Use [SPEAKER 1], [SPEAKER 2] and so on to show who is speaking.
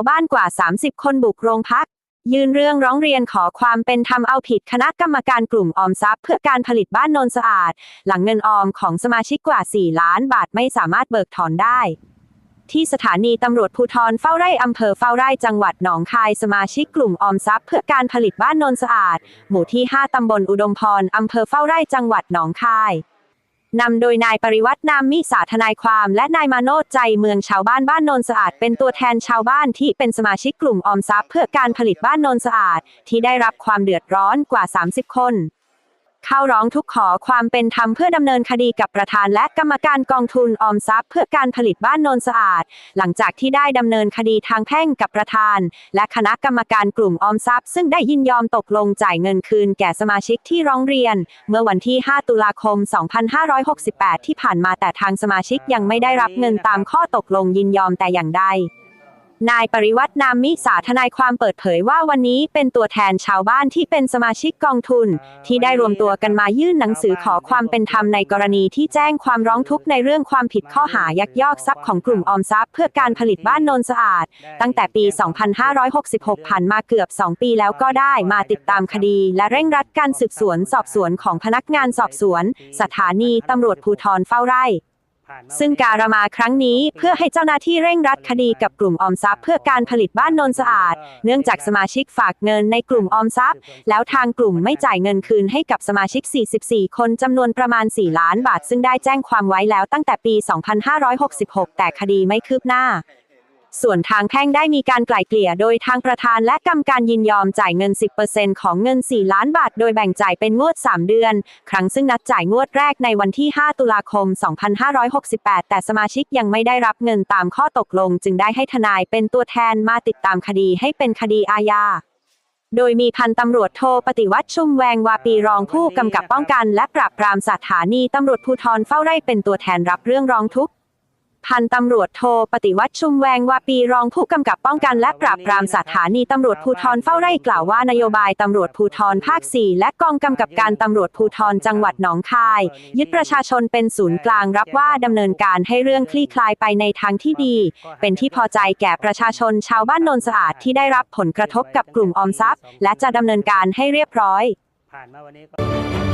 [SPEAKER 1] ชาวบ้านกว่า 30 คนบุกโรงพัก ยื่นเรื่องร้องเรียนขอความเป็นธรรมเอาผิดคณะกรรมการกลุ่มออมทรัพย์ เพื่อการผลิตบ้านโนนสะอาด หลังเงินออมของสมาชิกกว่า 4 ล้านบาทไม่สามารถเบิกถอนได้ ที่สถานีตำรวจภูธรเฝ้าไร่อำเภอเฝ้าไร่จังหวัดหนองคายสมาชิกกลุ่มออมทรัพย์ เพื่อการผลิตบ้านโนนสะอาด หมู่ที่ 5ตำบลอุดมพรอำเภอเฝ้าไร่จังหวัดหนองคาย นำโดยนายปริวัตินามมิสาทนายความและนายมาโนดใจเมืองชาวบ้านบ้านโนนสะอาด เป็นตัวแทนชาวบ้านที่เป็นสมาชิกกลุ่มออมทรัพย์เพื่อการผลิตบ้านโนนสะอาด ที่ได้รับความเดือดร้อนกว่า 30 คน เข้าร้องทุกข์ขอความเป็นธรรมเพื่อดำเนินคดีกับประธานและกรรมการกองทุนออมทรัพย์เพื่อการผลิตบ้านโนนสะอาด หลังจากที่ได้ดำเนินคดีทางแพ่งกับประธาน และคณะกรรมการกลุ่มออมทรัพย์ ซึ่งได้ยินยอมตกลงจ่ายเงินคืนแก่สมาชิกที่ร้องเรียน เมื่อวันที่ 5 ตุลาคม 2568 ที่ผ่านมาแต่ทางสมาชิกยังไม่ได้รับเงินตามข้อตกลงยินยอมแต่อย่างใด นายปริวัตินามมิสาทนายความเปิดเผยว่าวันนี้เป็นตัวแทนชาวบ้านที่เป็นสมาชิกกองทุน ที่ได้รวมตัวกันมายื่นหนังสือขอความเป็นธรรมในกรณีที่แจ้งความร้องทุกข์ในเรื่องความผิดข้อหายักยอกทรัพย์ของกลุ่มออมทรัพย์เพื่อการผลิตบ้านโนนสะอาด ตั้งแต่ปี 2566 ผ่านมาเกือบ 2 ปีแล้วก็ได้มาติดตามคดี และเร่งรัดการสืบสวนสอบสวนของพนักงานสอบสวน สถานีตำรวจภูธรเฝ้าไร่ ซึ่งการมาครั้งนี้เพื่อให้เจ้าหน้าที่เร่งรัดคดีกับกลุ่มออมทรัพย์เพื่อการผลิตบ้านโนนสะอาด เนื่องจากสมาชิกฝากเงินในกลุ่มออมทรัพย์ แล้วทางกลุ่มไม่จ่ายเงินคืนให้กับสมาชิก 44 คนจำนวนประมาณ 4 ล้านบาท ซึ่งได้แจ้งความไว้แล้วตั้งแต่ปี 2566 แต่คดีไม่คืบหน้า ส่วนทางแพ่งได้มีการไกล่เกลี่ยโดยทางประธานและกรรมการยินยอมจ่ายเงิน 10%ของเงิน 4 ล้านบาท โดยแบ่งจ่ายเป็นงวด 3 เดือน ครั้งซึ่งนัดจ่ายงวดแรกในวันที่ 5 ตุลาคม 2568 แต่สมาชิกยังไม่ได้รับเงินตามข้อตกลง จึงได้ให้ทนายเป็นตัวแทนมาติดตามคดีให้เป็นคดีอาญาโดยมีพันตำรวจโทปฏิวัติชุ่มแวงวาปีรองผู้กำกับป้องกัน และปราบปรามสถานีตำรวจภูธรเฝ้าไร่เป็นตัวแทนรับเรื่องร้องทุกข์ พันตำรวจโทปฏิวัติชุมแวงวาปีรองผู้กำกับป้องกันและปราบปรามสถานีตำรวจภูธรเฝ้าไร่กล่าวว่านโยบายตำรวจภูธรภาค 4 และกองกำกับการตำรวจภูธรจังหวัดหนองคาย ยึดประชาชนเป็นศูนย์กลางรับว่าดำเนินการให้เรื่องคลี่คลายไปในทางที่ดี เป็นที่พอใจแก่ประชาชนชาวบ้านโนนสะอาดที่ได้รับผลกระทบกับกลุ่มออมทรัพย์ และจะดำเนินการให้เรียบร้อย
[SPEAKER 2] ผ่านมาวันนี้ก็